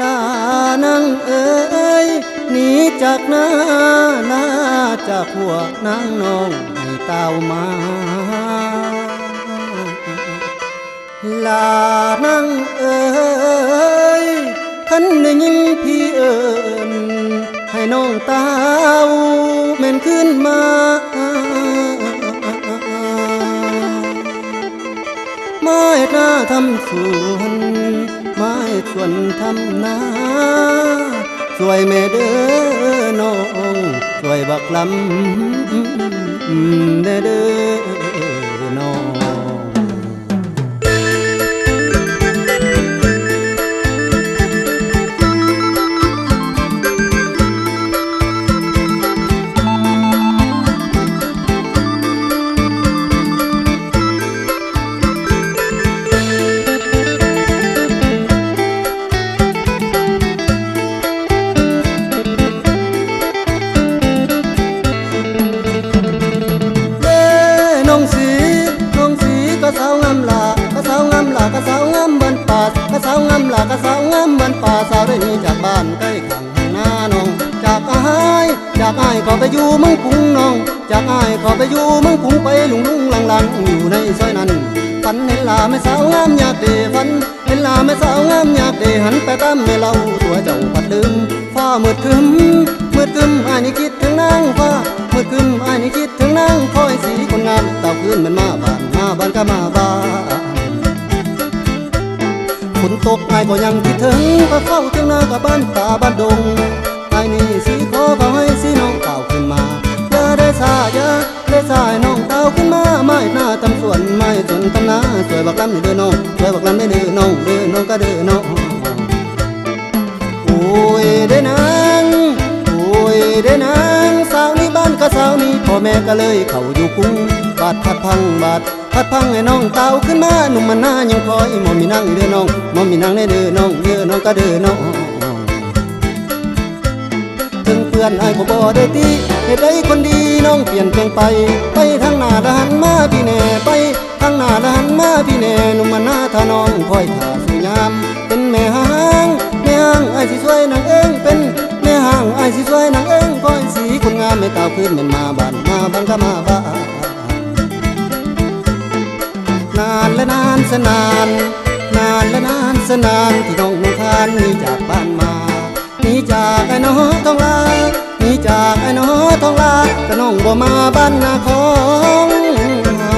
ลานังเอ๋ยหนีจากหน้าน้าจากหัวนางน้องให้เต้ามาลานางเอ๋ยท่านได้ยินพี่เอิญให้น้องเต้าเม่นขึ้นมาไม้หน้าทำสวน ชวนทำนาสวยแม่เด้อน้องสวยบักลำเด้อเด้อน้อง หลาก็สาวงามบันป่าสาวเรนีจากบ้านใกล้ขังหน้าน้อง จากอายจากอายขอไปอยู่เมืองกรุงน้อง จากอายขอไปอยู่เมืองกรุงไปลุงลุงลังลังอยู่ในซอยนั้นฝันเห็นลาแม่สาวงามอยากเดฝันเห็นลาแม่สาวงามอยากเดหันไปตามแม่เราตัวเจ้าพัดลืมฟ้ามืดคึมมืดคึมอายนี่คิดถึงนางฟ้าเมื่อคืนอายนี่คิดถึงนางคอยสีคนงามเต่าคืนมันมาบ้าน ตกอายก็ยังคิดถึงก็เข้าถึงหน้ากับบ้านป่าบ้านดงไอายนี่สีขอเขาให้สีน้องเต่าขึ้นมาอย่าได้สาอย่าได้สายน้องเต่าขึ้นมาไม้หน้าตำสวนไม้สนตำนาสวยบักลำนี่เด้อน้องสวยบักลำได้เด้อน้องเด้อน้องก็เด้อน้องโอ้ยเด้อนางโอ้ยเด้อนางสาวนี้บ้านก็สาวนี้พ่อแม่ก็เลยเข้าอยู่กรุงบาดพัดพังบาด พัดพังให้น้องเต่าขึ้นมาหนุ่มมันหน้ายังคอยมอมีนางเด้อน้องมอมีนางได้เด้อน้องเด้อน้องก็เด้อน้องถึงเพื่อนไอ้ก็บ่ได้ตีเหตุใดคนดีน้องเปลี่ยนแปลงไป ไปทางหน้าละหันมาพี่แน่ไปทางหน้าละหันมาพี่แน่หนุ่มมันหน้าถ้าน้องคอยท่าสุยาม เป็นแม่ห้างแม่ห้างไอ้สิสวยนางเองเป็นแม่ห้างไอ้สิสวยนางเองคอยสีคนงามไม่เตาขึ้นเป็นมาบ้านมาบ้านก็มา นานและนานสนาน นานและนานสนานที่น้องนงคานหนีจากบ้านมาหนีจากไอ้น้อทองลาหนีจากไอ้น้อทองลาก็น้องบ่มาบ้านนาของเฮา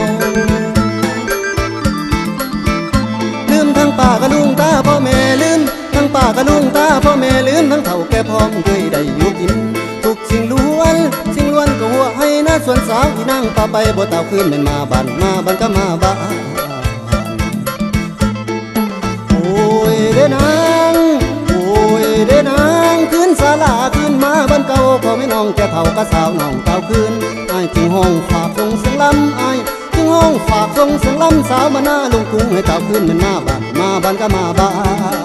ลืมทั้งป่ากับลุงตาพ่อแม่ลืมทั้งป่ากับลุงตาพ่อแม่ลืมทั้งเฒ่าแก่พ้อมเคยได้อยู่กิน หัวให้นาส่วนสาวที่นั่งป่าไปบ่เต่าขึ้นเป็นมาบ้านมาบ้านก็มาบ้านโอ้ยเด้นางโอ้ยเด้นางขึ้นศาลาขึ้นมาบ้านเก่าพอไม่น้องแก่เฒ่าก็สาวน้องเก่าขึ้นไอ้จึงห้องฝากส่งเสียงลำไอ้จึงห้องฝากส่งเสียงลำสาวมาหน้าลงกรุงให้เก่าขึ้นเป็นมาบ้านมาบ้านก็มาบ้าน